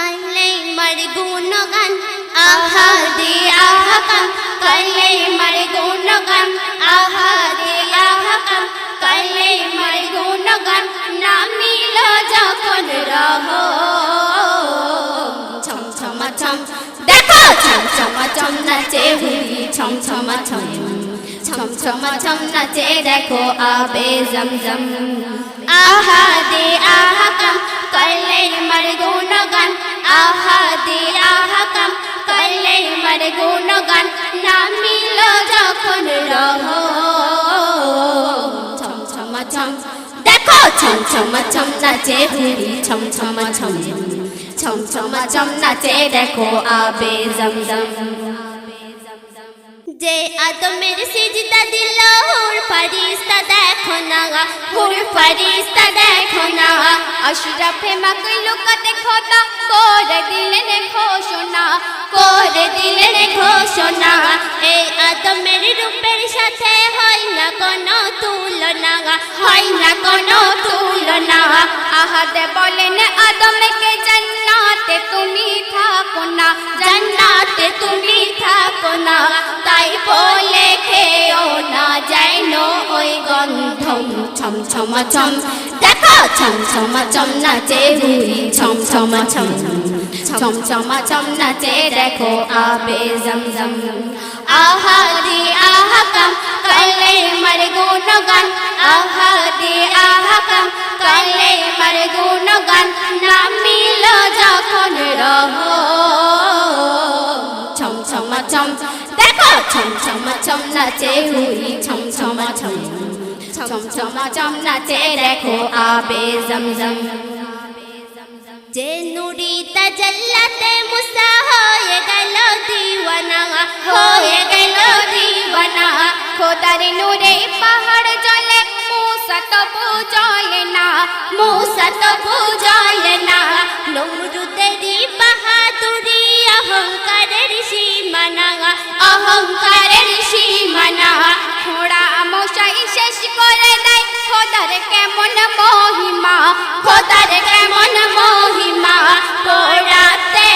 কালে মার গুণগান আহা দে আহা কাম কালে মার গুণগান আহা দে আহা কাম কালে মার গুণগান নামিল যখন রহ ছম ছমা ছম দেখো ছম ছমা ছম নাচে হুরি ছম ছমা ছম ছম ছমা ছম নাচে দেখো আবে জমজম আহা দে আহা কাম করলে মার গুণগান আহা দে আহা কাম করলে মার গুণগান নামিল যখন রহ। ছম ছমা ছম দেখো ছম ছমা ছম নাচে হুরি ছম ছমা। ছম ছম ছমা ছম নাচে দেখো আবে জমজম যে আদমের সিজদা দিল হুর ফারিস্তা দেখো না হুর ফারিস্তা দেখো না আশরাফে মাকলুকাতে খোদা করে দিলেন ঘোষণা, করে দিলেন ঘোষণা। এই আদমের রূপের সাথে হয় না কোনো তুলনা হয় না কোনো তুলনা। আহাদে বলেন আদমকে জান্নাতে তুমি থাকো না, জান্নাতে তুমি থাকো না। ছম ছম ছম দেখো ছম ছম নাচে হুই ছম ছম ছম ছম নাচে দেখো আবে জমজম আহা দি আহা কাম কালে মার গুণগান আহা দি আহা কাম কালে মার গুণগান নামিল যখন রহ ছম ছম দেখো ছম ছম নাচে হুই ছম ছম ছম ছম ছম ছম নাচে দেখো আবে জমজম যে নুরি তাজাল্লাতে মুসা হয়ে গেল দিওয়ানা হয়ে গেল দিওয়ানা খোদার নূরে পাহাড় জলে মুসা তবু জলে না খোদার কেমন মহিমা খোদার কেমন মহিমা পোড়াতে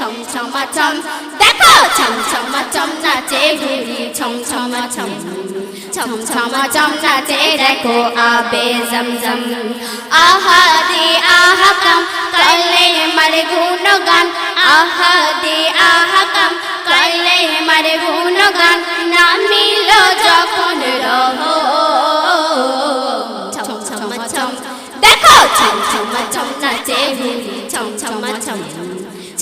ছম ছম ছম দেখো ছম ছম ছম নাচে ঘুরি ছম ছম ছম ছম ছম ছম নাচে দেখো আবে জমজম আহা দে আহা কাম কালে মার গুণগান আহা দে আহা কাম কালে মার গুণগান নামিল যখন রহ ছম ছম ছম দেখো ছম ছম ছম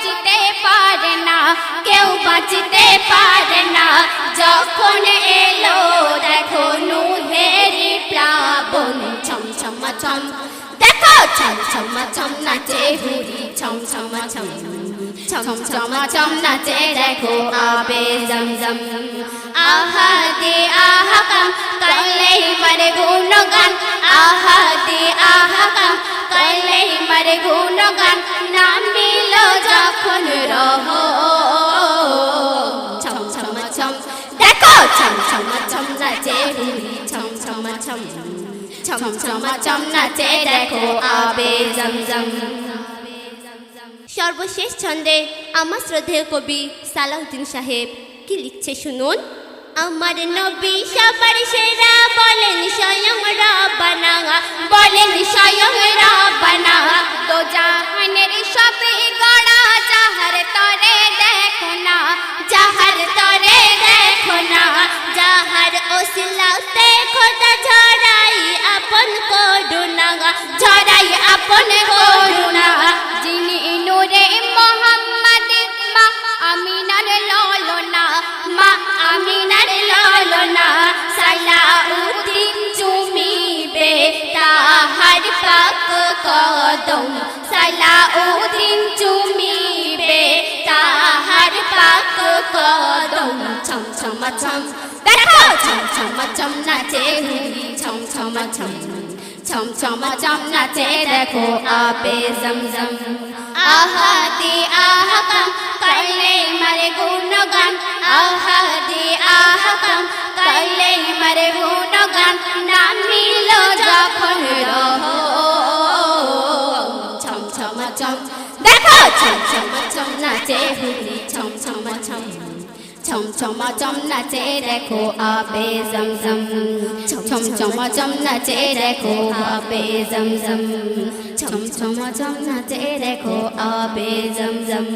বাঁচতে পারে না, কেউ বাঁচতে পারে না। যখন এলো, দেখো নুহেরি প্লাবন ছম ছম। ছম দেখো ছম ছম ছম নাচে হুরি ছম ছম। ছম ছম ছম ছম নাচে দেখো আবে জমজম। আহা দে আহা কাম কালে মারে গুণগান। আহা দে আহা কাম কালে মারে গুণগান। নামিল ছম ছম ছম ছম নাচে দেখো আবে জমজম সর্বশেষ ছন্দে আমার শ্রদ্ধেয় কবি সালাউদ্দিন সাহেব কি লিখছে শুনুন আমার নবী সবার সেরা বলেন স্বয়ং রবানা বলেন স্বয়ং রবানা তো জাহানের সবে গড়া পাক কদম, সালাউদ্দিন চুমিবে, তাহার পাক কদম। ছম ছম ছম দেখো ছম ছম ছম নাচে হুরি, ছম ছম ছম ছম ছম ছম নাচে দেখো আপে জমজম। আহাদি আহকাম করলে মারে গুণগান। আহাদি আহকাম করলে মারে গুণগান। নাম মিল যখন ছম দেখো ছম ছম ছম নাচে হুরি ছম ছম ছম ছম ছম চম নাচে দেখো আবে জমজম ছম ছম চম নাচে দেখো আবে জমজম ছম ছম চম নাচে দেখো আবে জমজম